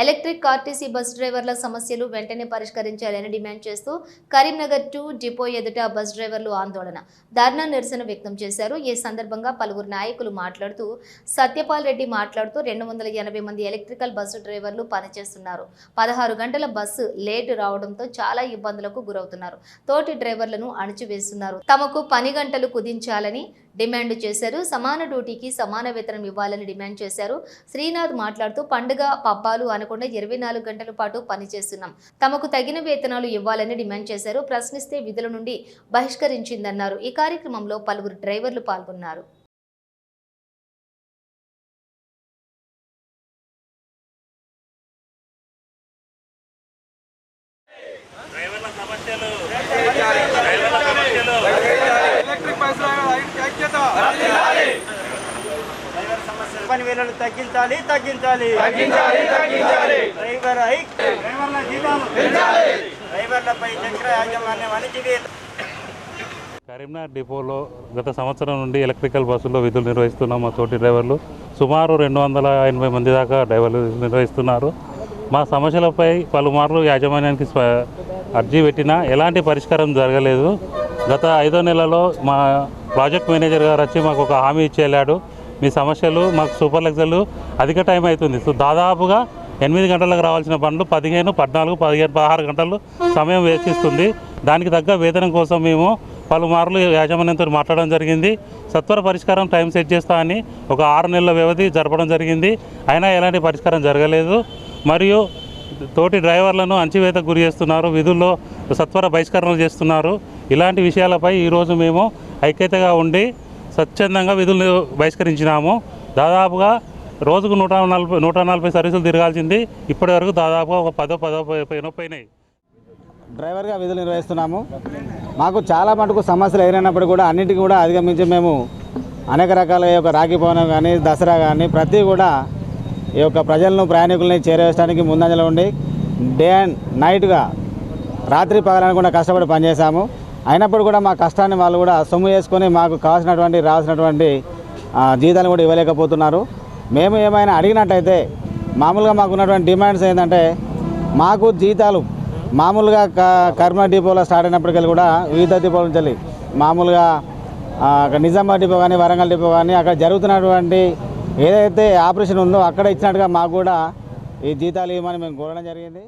Electric RTC bus డ్రైవర్ల సమస్యలు వెంటనే పరిష్కరించాలని డిమాండ్ చేస్తూ కరీంనగర్ టూ డిపో ఎదుట బస్ డ్రైవర్లు ఆందోళన. ధర్నా నిరసన వ్యక్తం చేశారు. ఈ సందర్భంగా పలువురు నాయకులు మాట్లాడుతూ సత్యపాల్ రెడ్డి మాట్లాడుతూ రెండు వందల ఎనభై మంది ఎలక్ట్రికల్ బస్సు డ్రైవర్లు పనిచేస్తున్నారు. పదహారు గంటల బస్సు లేటు రావడంతో చాలా ఇబ్బందులకు గురవుతున్నారు. తోటి డ్రైవర్లను అణచివేస్తున్నారు. తమకు పని గంటలు కుదించాలని డిమాండ్ చేశారు. సమాన డ్యూటీకి సమాన వేతనం ఇవ్వాలని డిమాండ్ చేశారు. శ్రీనాథ్ మాట్లాడుతూ పండుగ పబ్బాలు మానకుండా ఇరవై నాలుగు గంటల పాటు పనిచేస్తున్నాం. తమకు తగిన వేతనాలు ఇవ్వాలని డిమాండ్ చేశారు. ప్రశ్నిస్తే విధుల నుండి బహిష్కరించిందన్నారు. ఈ కార్యక్రమంలో పలువురు డ్రైవర్లు పాల్గొన్నారు. డ్రైవర్ల సమస్యలు డ్రైవర్ల సమస్యలు ఎలక్ట్రిక్ బస్సుల ఐక్యత డ్రైవర్ సమస్యలు పని వేలను తగ్గించాలి తగ్గించాలి. డ్రైవర్ హైక్ డ్రైవర్ల జీతాలు డ్రైవర్లపై చక్ర యాజమాన్యం అణిచివేత కరీంనగర్ డిపోలో గత సంవత్సరం నుండి ఎలక్ట్రికల్ బస్సుల్లో విధులు నిర్వహిస్తున్న మా తోటి డ్రైవర్లు సుమారు రెండు వందల ఎనభై మంది దాకా డ్రైవర్లు నిర్వహిస్తున్నారు. మా సమస్యలపై పలుమార్లు యాజమాన్యానికి అర్జీ పెట్టినా ఎలాంటి పరిష్కారం జరగలేదు. గత ఐదో నెలలో మా ప్రాజెక్ట్ మేనేజర్ గారు వచ్చి మాకు ఒక హామీ ఇచ్చి వెళ్ళాడు మీ సమస్యలు మాకు సూపర్ లగ్జర్లు అధిక టైం అవుతుంది. సో దాదాపుగా ఎనిమిది గంటలకు రావాల్సిన పనులు పదిహేను పద్నాలుగు పదిహేను పదహారు గంటలు సమయం వేచిస్తుంది దానికి తగ్గ వేతనం కోసం మేము పలుమార్లు యాజమాన్యంతో మాట్లాడడం జరిగింది. సత్వర పరిష్కారం టైం సెట్ చేస్తా అని ఒక ఆరు నెలల వ్యవధి జరపడం జరిగింది. అయినా ఎలాంటి పరిష్కారం జరగలేదు. మరియు తోటి డ్రైవర్లను అంచివేతకు గురి చేస్తున్నారు. విధుల్లో సత్వర బహిష్కరణలు చేస్తున్నారు. ఇలాంటి విషయాలపై ఈరోజు మేము ఐక్యతగా ఉండి స్వచ్ఛందంగా విధులు బహిష్కరించినాము. దాదాపుగా రోజుకు నూట నలభై నూట నలభై సర్వీసులు తిరగాల్సింది ఇప్పటి వరకు దాదాపుగా ఒక పదో పదో పైన డ్రైవర్గా విధులు నిర్వహిస్తున్నాము. మాకు చాలా మటుకు సమస్యలు ఎదురైనప్పుడు కూడా అన్నిటికీ కూడా అధిగమించి మేము అనేక రకాల ఈ యొక్క రాఖీ పౌర్ణమి కానీ దసరా కానీ ప్రతి కూడా ఈ యొక్క ప్రజలను ప్రయాణికుల్ని చేరవేయడానికి ముందంజలో ఉండి డే అండ్ నైట్గా రాత్రి పగలనకుండా కష్టపడి పనిచేశాము. అయినప్పుడు కూడా మా కష్టాన్ని వాళ్ళు కూడా సొమ్ము చేసుకొని మాకు కావాల్సినటువంటి రావాల్సినటువంటి జీతాలు కూడా ఇవ్వలేకపోతున్నారు. మేము ఏమైనా అడిగినట్టయితే మామూలుగా మాకు ఉన్నటువంటి డిమాండ్స్ ఏంటంటే మాకు జీతాలు మామూలుగా క- కర్మ డిపోలో స్టార్ట్ అయినప్పటికీ కూడా వివిధ డిపోల నుంచి వెళ్ళి మామూలుగా అక్కడ నిజామాబాద్ డిపో కానీ వరంగల్ డిపో కానీ అక్కడ జరుగుతున్నటువంటి ఏదైతే ఆపరేషన్ ఉందో అక్కడ ఇచ్చినట్టుగా మాకు కూడా ఈ జీతాలు ఇవ్వమని మేము కోరడం జరిగింది.